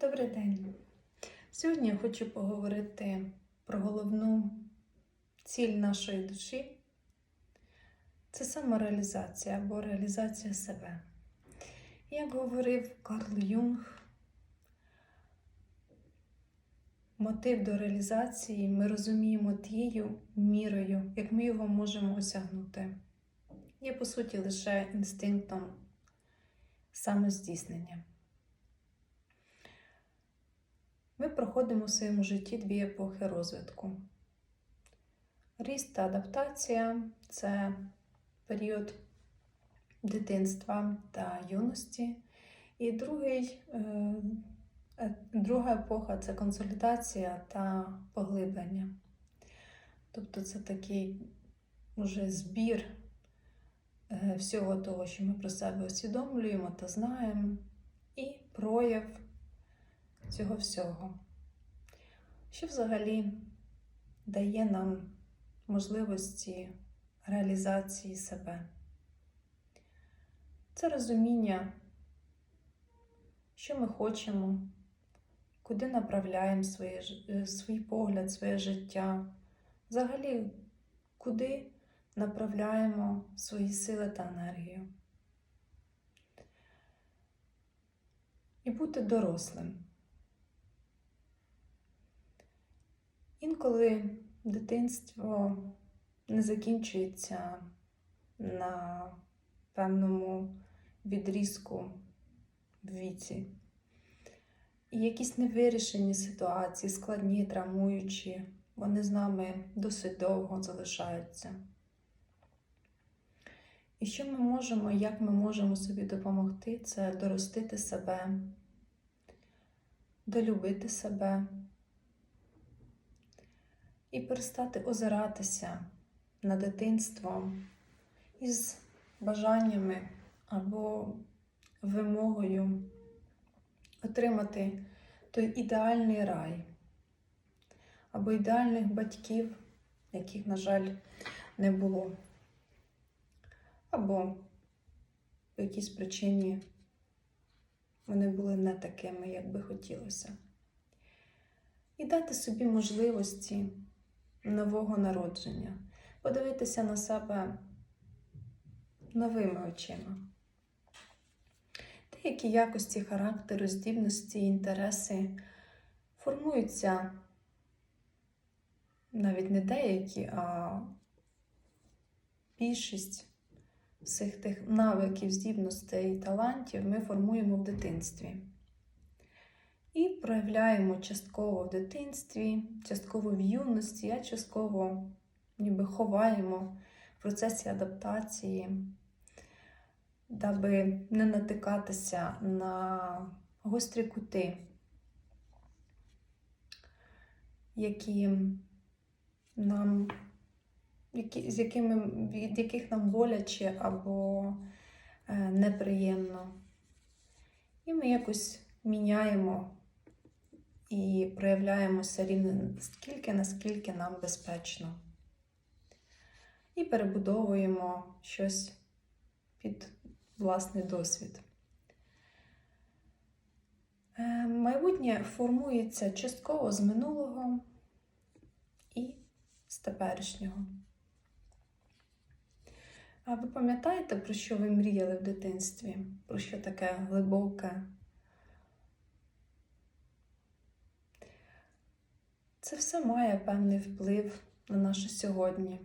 Добрий день. Сьогодні я хочу поговорити про головну ціль нашої душі. Це самореалізація або реалізація себе. Як говорив Карл Юнг, мотив до реалізації ми розуміємо тією мірою, як ми його можемо осягнути. Є, по суті, лише інстинктом самоздійснення. Ми проходимо в своєму житті дві епохи розвитку. Ріст та адаптація це період дитинства та юності. І другий, е, е, друга епоха це консолідація та поглиблення. Тобто це такий уже збір е, всього того, що ми про себе усвідомлюємо та знаємо, і прояв цього всього, що взагалі дає нам можливості реалізації себе. Це розуміння, що ми хочемо, куди направляємо своє, е, свій погляд, своє життя, взагалі, куди направляємо свої сили та енергію. І бути дорослим. Інколи дитинство не закінчується на певному відрізку в віці. І якісь невирішені ситуації, складні, травмуючі, вони з нами досить довго залишаються. І що ми можемо, як ми можемо собі допомогти, це доростити себе, долюбити себе і перестати озиратися на дитинство із бажаннями або вимогою отримати той ідеальний рай, або ідеальних батьків, яких, на жаль, не було, або по якійсь причині вони були не такими, як би хотілося. І дати собі можливості нового народження, подивитися на себе новими очима. Деякі якості характеру, здібності, інтереси формуються навіть не деякі, а більшість всіх тих навиків, здібностей і талантів ми формуємо в дитинстві. І проявляємо частково в дитинстві, частково в юності, а частково ніби ховаємо в процесі адаптації, даби не натикатися на гострі кути, які нам, які, з якими, від яких нам боляче або е, неприємно. І ми якось міняємо і проявляємося рівно стільки, наскільки нам безпечно. І перебудовуємо щось під власний досвід. Е, Майбутнє формується частково з минулого і з теперішнього. А ви пам'ятаєте, про що ви мріяли в дитинстві? Про що таке глибоке? Це все має певний вплив на наше сьогодні,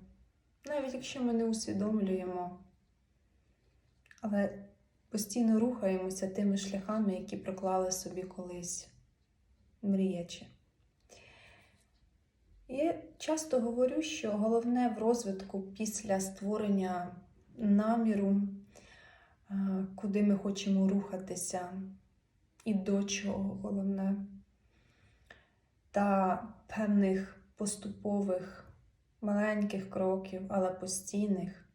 навіть якщо ми не усвідомлюємо, але постійно рухаємося тими шляхами, які проклали собі колись мріячи. Я часто говорю, що головне в розвитку після створення наміру, куди ми хочемо рухатися, і до чого головне, та певних поступових маленьких кроків, але постійних,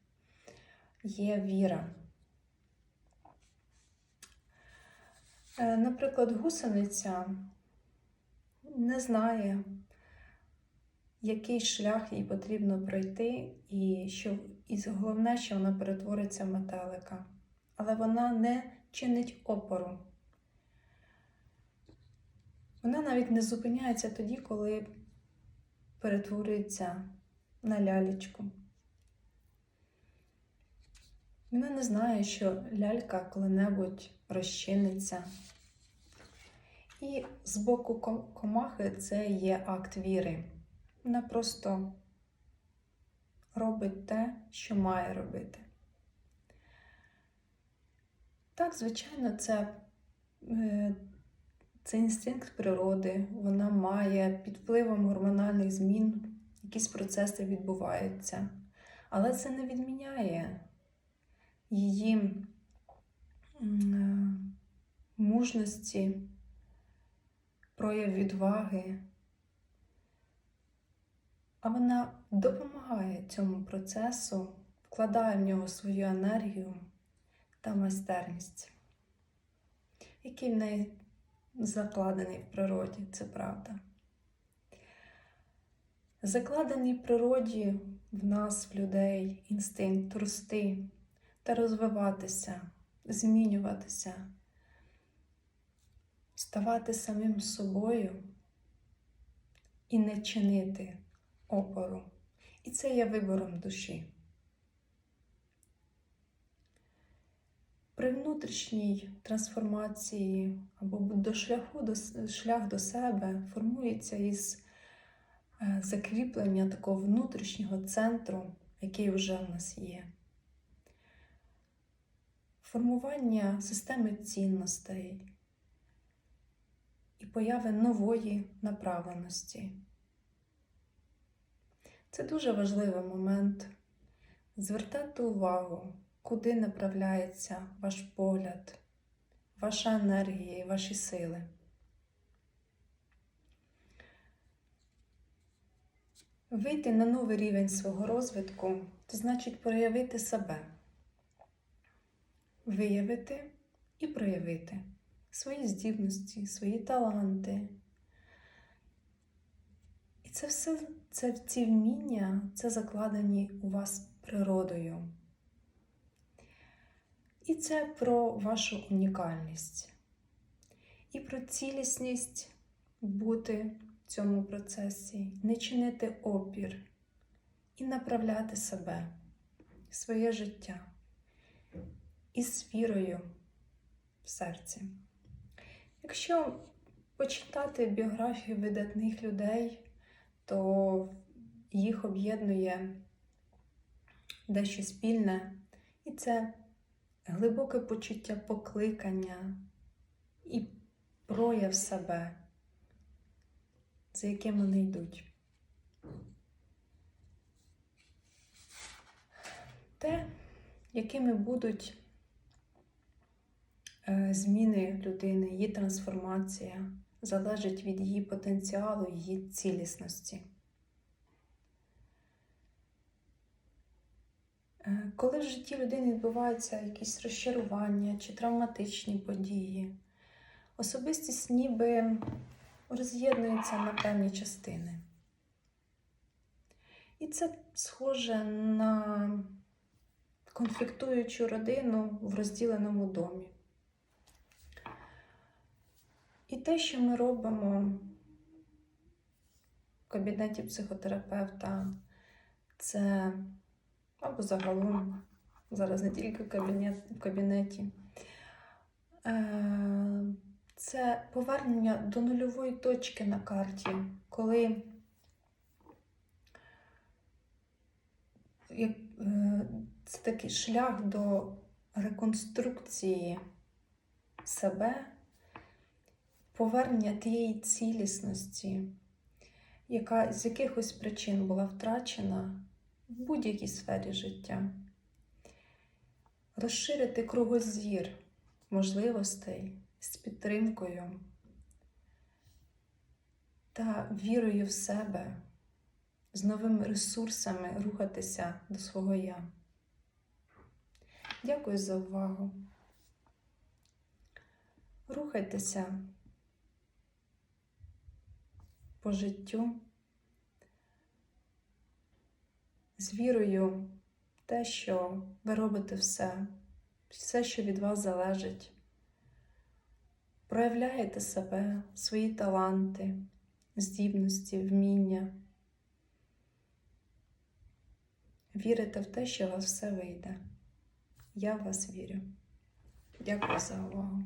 є віра. Е, Наприклад, гусениця не знає, який шлях їй потрібно пройти, і що і головне, що вона перетвориться в метелика. Але вона не чинить опору. Вона навіть не зупиняється тоді, коли перетворюється на лялечку. Вона не знає, що лялька коли-небудь розчиниться. І з боку комахи це є акт віри. Вона просто робить те, що має робити. Так, звичайно, це, е, це інстинкт природи. Вона має під впливом гормональних змін, якісь процеси відбуваються. Але це не відміняє її мужності, прояв відваги. А вона допомагає цьому процесу, вкладає в нього свою енергію та майстерність, який в неї закладений в природі, це правда. Закладений в природі в нас, в людей, інстинкт рости та розвиватися, змінюватися, ставати самим собою і не чинити опору. І це є вибором душі. При внутрішній трансформації або до шляху до, шлях до себе формується із е, закріплення такого внутрішнього центру, який вже в нас є. Формування системи цінностей і появи нової направленості. Це дуже важливий момент звертати увагу, куди направляється ваш погляд, ваша енергія і ваші сили. Вийти на новий рівень свого розвитку це значить проявити себе, виявити і проявити свої здібності, свої таланти. І це все, це ці вміння, це закладені у вас природою. І це про вашу унікальність, і про цілісність бути в цьому процесі, не чинити опір і направляти себе, своє життя із вірою в серці. Якщо почитати біографії видатних людей, то їх об'єднує дещо спільне, і це глибоке почуття покликання і прояв себе, за яким вони йдуть. Те, якими будуть е, зміни людини, її трансформація, залежить від її потенціалу, її цілісності. Коли в житті людини відбуваються якісь розчарування чи травматичні події, особистість ніби роз'єднується на певні частини. І це схоже на конфліктуючу родину в розділеному домі. І те, що ми робимо в кабінеті психотерапевта, це або загалом, зараз не тільки в, кабінет, в кабінеті, е, це повернення до нульової точки на карті, коли е, це такий шлях до реконструкції себе, повернення тієї цілісності, яка з якихось причин була втрачена в будь-якій сфері життя. Розширити кругозір можливостей з підтримкою та вірою в себе, з новими ресурсами рухатися до свого я. Дякую за увагу. Рухайтеся по життю з вірою в те, що ви робите все, все, що від вас залежить, проявляєте себе, свої таланти, здібності, вміння. Вірите в те, що у вас все вийде. Я в вас вірю. Дякую за увагу.